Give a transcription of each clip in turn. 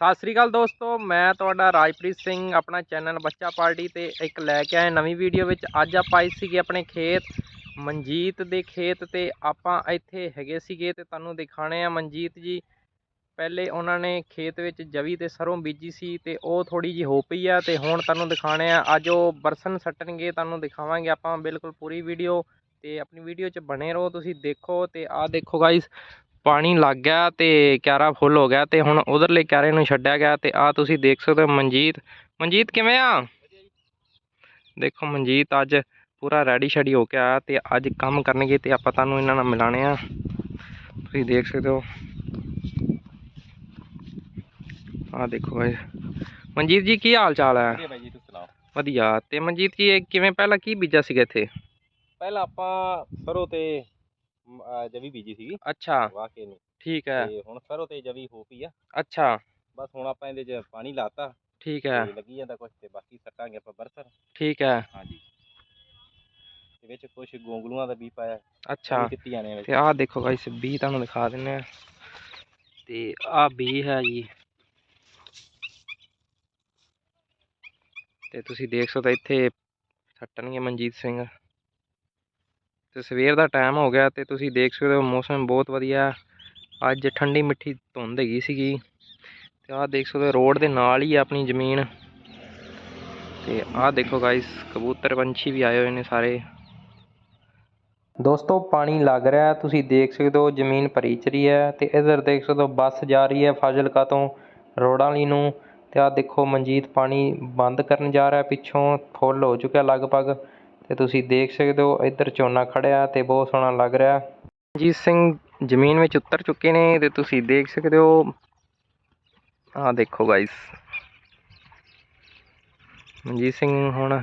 ਸਤਿ ਸ੍ਰੀ ਅਕਾਲ ਦੋਸਤੋ, ਮੈਂ ਤੁਹਾਡਾ ਰਾਜਪ੍ਰੀਤ ਸਿੰਘ, ਆਪਣਾ ਚੈਨਲ ਬੱਚਾ ਪਾਰਟੀ ਤੇ ਇੱਕ ਲੈ ਕੇ ਆਏ ਨਵੀਂ ਵੀਡੀਓ ਵਿੱਚ। ਅੱਜ ਆਪਾਂ ਆਏ ਸੀਗੇ ਆਪਣੇ ਖੇਤ, ਮਨਜੀਤ ਦੇ ਖੇਤ ਤੇ। ਆਪਾਂ ਇੱਥੇ ਹੈਗੇ ਸੀਗੇ ਤੇ ਤੁਹਾਨੂੰ ਦਿਖਾਣੇ ਆ ਮਨਜੀਤ ਜੀ। ਪਹਿਲੇ ਉਹਨਾਂ ਨੇ ਖੇਤ ਵਿੱਚ ਜਵੀ ਤੇ ਸਰੋਂ ਬੀਜੀ ਸੀ ਤੇ ਉਹ ਥੋੜੀ ਜੀ ਹੋ ਪਈ ਆ ਤੇ ਹੁਣ ਤੁਹਾਨੂੰ ਦਿਖਾਣੇ ਆ। ਅੱਜ ਉਹ ਬਰਸਨ ਸੱਟਣਗੇ, ਤੁਹਾਨੂੰ ਦਿਖਾਵਾਂਗੇ ਆਪਾਂ ਬਿਲਕੁਲ ਪੂਰੀ ਵੀਡੀਓ ਤੇ ਆਪਣੀ ਵੀਡੀਓ 'ਚ ਬਣੇ ਰਹੋ, ਤੁਸੀਂ ਦੇਖੋ ਤੇ ਆਹ ਦੇਖੋ ਗਾਇਸ ਪਾਣੀ ਲੱਗ ਗਿਆ ਤੇ ਕਿਆਰਾ ਫੁੱਲ ਹੋ ਗਿਆ ਤੇ ਹੁਣ ਉਧਰਲੇ ਕਿਆਰੇ ਨੂੰ ਛੱਡਿਆ ਗਿਆ ਤੇ ਆ ਤੁਸੀਂ ਦੇਖ ਸਕਦੇ ਹੋ ਮਨਜੀਤ। ਮਨਜੀਤ ਕਿਵੇਂ ਆ? ਦੇਖੋ ਮਨਜੀਤ ਅੱਜ ਪੂਰਾ ਰੈਡੀ ਸ਼ੈਡੀ ਹੋ ਕੇ ਆਇਆ ਤੇ ਅੱਜ ਕੰਮ ਕਰਨਗੇ ਤੇ ਆਪਾਂ ਤੁਹਾਨੂੰ ਇਹਨਾਂ ਨਾਲ ਮਿਲਾਣੇ ਆ। ਤੁਸੀਂ ਦੇਖ ਸਕਦੇ ਹੋ। ਆ ਦੇਖੋ ਗਾਇਸ ਮਨਜੀਤ ਜੀ ਕੀ ਹਾਲ ਚਾਲ ਹੈ ਵਧੀਆ। ਤੇ ਮਨਜੀਤ ਜੀ ਇਹ ਕਿਵੇਂ ਪਹਿਲਾਂ ਕੀ ਬੀਜਿਆ ਸੀਗਾ ਇੱਥੇ? ਪਹਿਲਾਂ ਆਪਾਂ ਸਰੋਂ ਤੇ ਜਵੀ ਬੀਜੀ ਸੀਗੀ। ਅੱਛਾ। ਵਾਹ ਕੇ ਨੂੰ ਠੀਕ ਹੈ। ਤੇ ਹੁਣ ਸਰੋਂ ਤੇ ਜਵੀ ਹੋ ਪਈ ਆ। ਅੱਛਾ। ਬਸ ਹੁਣ ਆਪਾਂ ਇਹਦੇ 'ਚ ਪਾਣੀ ਲਾਤਾ। ਠੀਕ ਹੈ। ਤੇ ਲੱਗੀ ਜਾਂਦਾ ਕੁਝ ਤੇ ਬਾਕੀ ਸੱਟਾਂਗੇ ਆਪਾਂ ਬਰਸਰ ਠੀਕ ਹੈ। ਹਾਂਜੀ। ਤੇ ਵਿੱਚ ਕੁਝ ਗੋਂਗਲੂਆਂ ਦਾ ਵੀ ਪਾਇਆ। ਅੱਛਾ। ਕਿੱਤੀ ਜਾਣੇ ਆ ਵਿੱਚ। ਤੇ ਆਹ ਦੇਖੋ ਗਾਇਸ ਬੀ ਤੁਹਾਨੂੰ ਦਿਖਾ ਦਿੰਨੇ ਆ ਤੇ ਆਹ ਬੀ ਹੈ ਜੀ। ਤੇ ਤੁਸੀਂ ਦੇਖ ਸਕਦੇ ਇੱਥੇ ਸੱਟਣਗੇ ਮਨਜੀਤ ਸਿੰਘ। ਤੇ ਸਵੇਰ ਦਾ ਟਾਈਮ ਹੋ ਗਿਆ ਤੇ ਤੁਸੀਂ ਦੇਖ ਸਕਦੇ ਹੋ ਮੌਸਮ ਬਹੁਤ ਵਧੀਆ। ਅੱਜ ਠੰਡੀ ਮਿੱਠੀ ਧੁੰਦ ਹੈਗੀ ਸੀਗੀ। ਤੇ ਆਹ ਦੇਖ ਸਕਦੇ ਹੋ ਰੋਡ ਦੇ ਨਾਲ ਹੀ ਹੈ ਆਪਣੀ ਜ਼ਮੀਨ। ਤੇ ਆਹ ਦੇਖੋ ਗਾਇਸ ਕਬੂਤਰ ਪੰਛੀ ਵੀ ਆਏ ਹੋਏ ਨੇ ਸਾਰੇ। ਦੋਸਤੋ, ਪਾਣੀ ਲੱਗ ਰਿਹਾ ਤੁਸੀਂ ਦੇਖ ਸਕਦੇ ਹੋ ਜ਼ਮੀਨ ਭਰੀ ਚਰੀ ਹੈ ਤੇ ਇਧਰ ਦੇਖ ਸਕਦੇ ਹੋ ਬੱਸ ਜਾ ਰਹੀ ਹੈ ਫਾਜ਼ਿਲਕਾ ਤੋਂ ਰੋੜਾਂ ਵਾਲੀ ਨੂੰ। ਤੇ ਆਹ ਦੇਖੋ ਮਨਜੀਤ ਪਾਣੀ ਬੰਦ ਕਰਨ ਜਾ ਰਿਹਾ ਪਿੱਛੋਂ, ਫੁੱਲ ਹੋ ਚੁੱਕਿਆ ਲਗਭਗ। ਤੇ ਤੁਸੀਂ ਦੇਖ ਸਕਦੇ ਹੋ, ਇੱਧਰ ਝੋਨਾ ਖੜਿਆ ਤੇ ਬਹੁਤ ਸੋਹਣਾ ਲੱਗ ਰਿਹਾ। ਮਨਜੀਤ ਸਿੰਘ ਜ਼ਮੀਨ ਵਿੱਚ ਉਤਰ ਚੁੱਕੇ ਨੇ ਤੇ ਤੁਸੀਂ ਦੇਖ ਸਕਦੇ ਹੋ। ਆਹ ਦੇਖੋ ਗਾਇਸ ਮਨਜੀਤ ਸਿੰਘ ਹੁਣ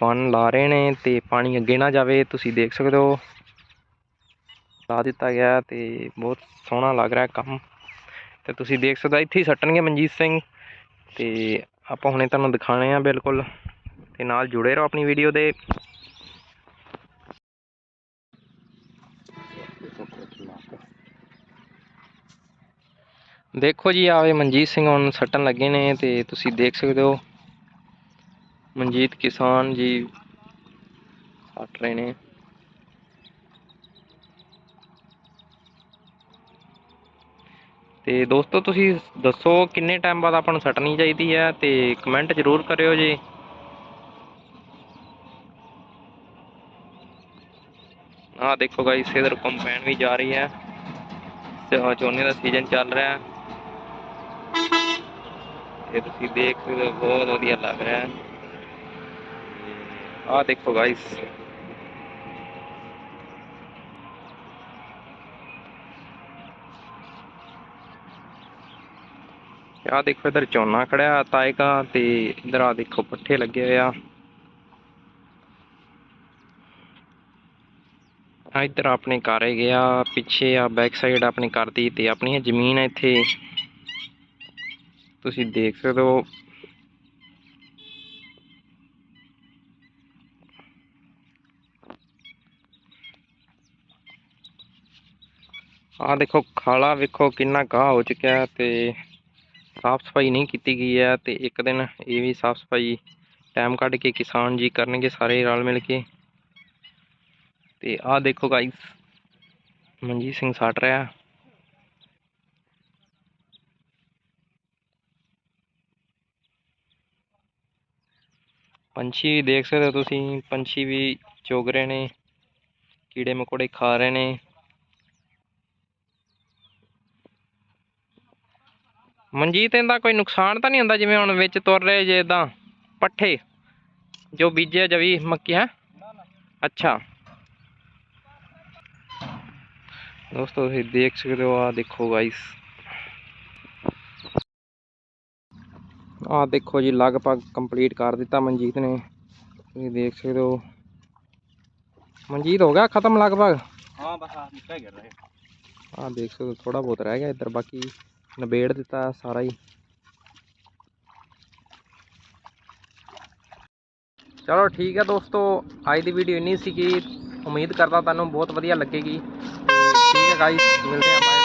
ਬੰਨ ਲਾ ਰਹੇ ਨੇ ਤੇ ਪਾਣੀ ਅੱਗੇ ਨਾ ਜਾਵੇ, ਤੁਸੀਂ ਦੇਖ ਸਕਦੇ ਹੋ। ਲਾ ਦਿੱਤਾ ਗਿਆ ਤੇ ਬਹੁਤ ਸੋਹਣਾ ਲੱਗ ਰਿਹਾ ਕੰਮ। ਤੇ ਤੁਸੀਂ ਦੇਖ ਸਕਦੇ ਹੋ, ਇੱਥੇ ਹੀ ਸੱਟਣਗੇ ਮਨਜੀਤ ਸਿੰਘ। ਤੇ ਆਪਾਂ ਹੁਣੇ ਤੁਹਾਨੂੰ ਦਿਖਾਣੇ ਆ ਬਿਲਕੁਲ। ਤੇ ਨਾਲ ਜੁੜੇ ਰਹੋ ਆਪਣੀ ਵੀਡੀਓ ਦੇ। ਦੇਖੋ ਜੀ ਆਵੇ ਮਨਜੀਤ ਸਿੰਘ ਹੁਣ ਸੱਟਣ ਲੱਗੇ ਨੇ ਤੇ ਤੁਸੀਂ ਦੇਖ ਸਕਦੇ ਹੋ। ਮਨਜੀਤ ਕਿਸਾਨ ਜੀ ਸੱਟ ਰਹੇ ਨੇ। ਤੇ ਦੋਸਤੋ, ਤੁਸੀਂ ਦੱਸੋ ਕਿੰਨੇ ਟਾਈਮ ਬਾਅਦ ਆਪਾਂ ਨੂੰ ਸੱਟਣੀ ਚਾਹੀਦੀ ਹੈ ਤੇ ਕਮੈਂਟ ਜ਼ਰੂਰ ਕਰਿਓ ਜੀ। ਆਹ ਦੇਖੋ ਗਾਇਸ ਇਧਰ ਕੰਪੈਨ ਵੀ ਜਾ ਰਹੀ ਹੈ। ਤੇ ਆਹ ਝੋਨੇ ਦਾ ਸੀਜ਼ਨ ਚੱਲ ਰਿਹਾ ਹੈ। ਤੁਸੀਂ ਦੇਖ ਸਕਦੇ ਹੋ, ਬਹੁਤ ਵਧੀਆ ਲੱਗ ਰਿਹਾ ਹੈ। ਆਹ ਦੇਖੋ ਗਾਇਸ ਆਹ ਦੇਖੋ ਇਧਰ ਝੋਨਾ ਖੜਿਆ, ਤਾਇਕਾ ਤੇ ਇਧਰ ਆ ਦੇਖੋ ਪੱਠੇ ਲੱਗੇ ਹੋਏ ਆ। ਇੱਧਰ ਆਪਣੇ ਘਰ ਗਿਆ ਪਿੱਛੇ ਆ ਬੈਕ ਸਾਈਡ ਆਪਣੇ ਘਰ ਦੀ ਤੇ ਆਪਣੀ ਜ਼ਮੀਨ ਹੈ ਇੱਥੇ। ਤੁਸੀਂ ਦੇਖ ਸਕਦੇ ਹੋ। ਆਹ ਦੇਖੋ, ਖਾਲਾ ਵੇਖੋ ਕਿੰਨਾ ਗਾਹ ਹੋ ਚੁੱਕਿਆ ਹੈ ਤੇ ਸਾਫ਼ ਸਫ਼ਾਈ ਨਹੀਂ ਕੀਤੀ ਗਈ ਹੈ ਤੇ ਇੱਕ ਦਿਨ ਇਹ ਵੀ ਸਾਫ਼ ਸਫ਼ਾਈ ਟਾਈਮ ਕੱਢ ਕੇ ਕਿਸਾਨ ਜੀ ਕਰਨਗੇ ਸਾਰੇ ਰਲ ਮਿਲ ਕੇ। ਤੇ ਆਹ ਦੇਖੋ ਗਾਇਸ ਮਨਜੀਤ ਸਿੰਘ ਸੱਟ ਰਿਹਾ। ਪੰਛੀ ਵੀ ਦੇਖ ਸਕਦੇ ਹੋ ਤੁਸੀਂ ਪੰਛੀ ਵੀ ਚੁਗ ਰਹੇ ਨੇ ਕੀੜੇ ਮਕੌੜੇ ਖਾ ਰਹੇ ਨੇ। ਮਨਜੀਤ ਇਹਦਾ ਕੋਈ ਨੁਕਸਾਨ ਤਾਂ ਨਹੀਂ ਹੁੰਦਾ ਜਿਵੇਂ ਹੁਣ ਵਿੱਚ ਤੁਰ ਰਹੇ ਜੇ ਇਦਾਂ ਪੱਠੇ ਜੋ ਬੀਜਿਆ ਜਵੀ ਮੱਕੀ ਹੈ? ਅੱਛਾ। ਦੋਸਤੋ ਤੁਸੀਂ ਦੇਖ ਸਕਦੇ ਹੋ ਆ ਦੇਖੋ ਗਾਇਸ ਆ ਦੇਖੋ ਜੀ ਲਗਭਗ ਕੰਪਲੀਟ ਕਰ ਦਿੱਤਾ ਮਨਜੀਤ ਨੇ। ਤੁਸੀਂ ਦੇਖ ਸਕਦੇ ਹੋ। ਮਨਜੀਤ ਹੋ ਗਿਆ ਖਤਮ ਲਗਭਗ? ਹਾਂ ਬਸ ਆ ਨਿਕਲ ਗਿਆ ਰਹੇ ਆ ਦੇਖ ਸਕਦੇ ਹੋ ਥੋੜਾ ਬਹੁਤ ਰਹਿ ਗਿਆ ਇੱਧਰ ਬਾਕੀ ਨਿਬੇੜ ਦਿੱਤਾ ਸਾਰਾ ਹੀ। ਚਲੋ ਠੀਕ ਹੈ ਦੋਸਤੋ ਅੱਜ ਦੀ ਵੀਡੀਓ ਇੰਨੀ ਸੀਗੀ ਉਮੀਦ ਕਰਦਾ ਤੁਹਾਨੂੰ ਬਹੁਤ ਵਧੀਆ ਲੱਗੇਗੀ। ਤੇ ਠੀਕ ਹੈ ਗਾਈਸ ਮਿਲਦੇ ਹਾਂ ਬਾਏ